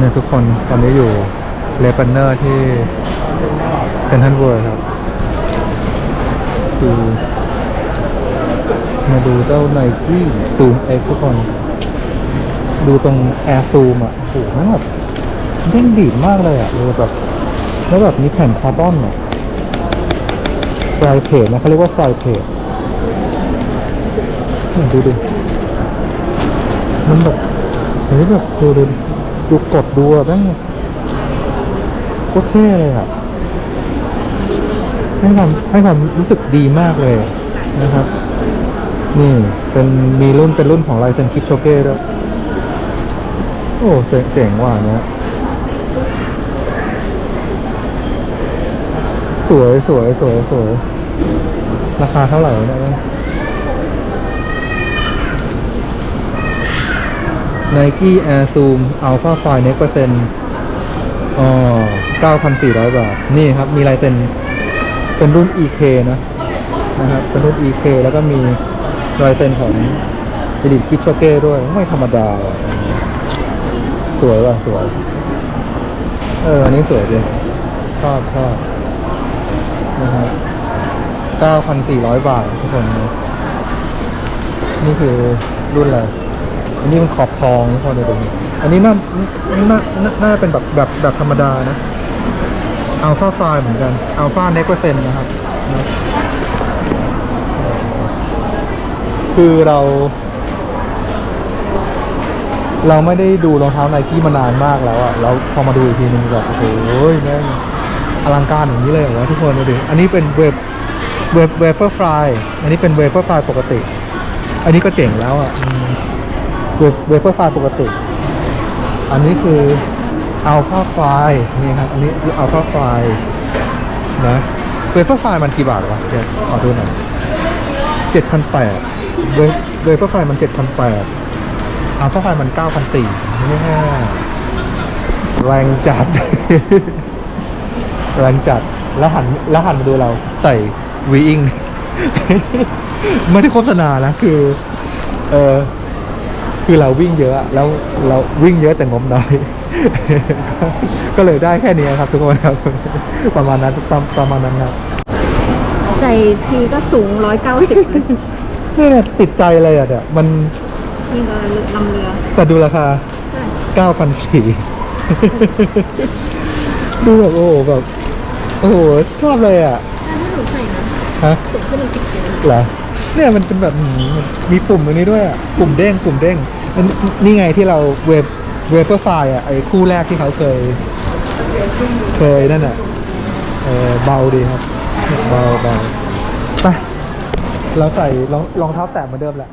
เนี่ยทุกคนตอนนี้อยู่เลเปนเนอร์ที่เซนทันเวิร์ครับคือมาดูเจ้าไนกี้ซูมเอ็กทุกคน ดูตรงแอร์ซูมอะโอ้โหแม่งแบบเด้งดีดมากเลยอะเลยแบบแล้วแบบมีแผ่นคาร์บอนอะไฟเพจนะเขาเรียกว่าไฟเพจดูดิมันแบบเฮ้ยแบบดูดู ดูกดดูอะแม่งโคตรเท่เลยอะให้ความให้ความรู้สึกดีมากเลยนะครับ นี่เป็นมีรุ่นเป็นรุ่นของไลเซนคิปโชเก้ด้วยโอ้เจ๋งเจ๋งว่ะเนี้ยสวยสวยสวยสวยราคาเท่าไหร่เนี่ย Nike Air Zoom Alpha Fine Next Percent อ๋อ9,400 บาท นี่ครับ มีลายเซ็นเป็นรุ่น EK นะนะครับ เป็นรุ่น EK แล้วก็มีลายเซ็นของ Elite Kit c h o g e ด้วย ไม่ธรรมดา สวยว่ะ สวย เออ อันนี้สวยดีชอบชอบนะครับ9,400 บาททุกคน นี่คือรุ่นอะไร อันนี้มันขอบทองทุกคนดูดิอันนี้น่าน่าน่าน่าจะเป็นแบบแบบแบบธรรมดานะอัลฟาไฟเหมือนกันอัลฟาเนกเปอร์เซ็นต์นะครับนะคือเรา เราไม่ได้ดูรองเท้าไนกี้มานานมากแล้วอะแล้วพอมาดูอีกทีนึงแบบโอ้โหแม่งอลังการอย่างนี้เลยเหรอทุกคนดูดิอันนี้เป็นเวฟเวฟเวเฟอร์ฟรายอันนี้เป็นเวเฟอร์ฟรายปกติ อันนี้ก็เจ๋งแล้วอะ เวเวเฟอร์ไฟล์ปกติ อันนี้คืออัลฟาไฟล์นี่ครับ อันนี้คืออัลฟาไฟล์นะเวเฟอร์ไฟล์มันกี่บาทวะเดี๋ยวขอดูหน่อยเจ็ดพันแปดเวเฟอร์ไฟล์มันเจ็ดพันแปดอัลฟาไฟล์มันเก้าพันสี่นี่แรงจัด แรงจัด แล้วหันแล้วหันมาดูเราใส่วีอิงไม่ได้โฆษณานะ คือ เออ คือเราวิ่งเยอะอะแล้วเราวิ่งเยอะแต่งบน้อย ก็เลยได้แค่นี้ครับทุกคนครับ ประมาณนั้นประประมาณนั้นครับใส่ทีก็สูงร้อยเก้าสิบเนี่ยติดใจเลยอะเนี่ยมันนี่ก็ลำเรือ แต่ดูราคาใช่เก้าพันสี่ดูแบบโอ้โหแบบโอ้โหชอบเลยอะถ้าหนูใส่นะฮะสูงขึ้นอีกสิบเซนเหรอเนี่ยมันเป็นแบบหืมมีปุ่มตรงนี้ด้วยอะ ปุ่มเด้งปุ่มเด้งมัน นี่ไงที่เราเวฟเวเปอร์ไฟอะไอ้คู่แรกที่เขาเคย เคยนั่นอะเออเบาดีครับ เบาเบาไปเราใส่รองรองเท้าแตะเหมือนเดิมแหละ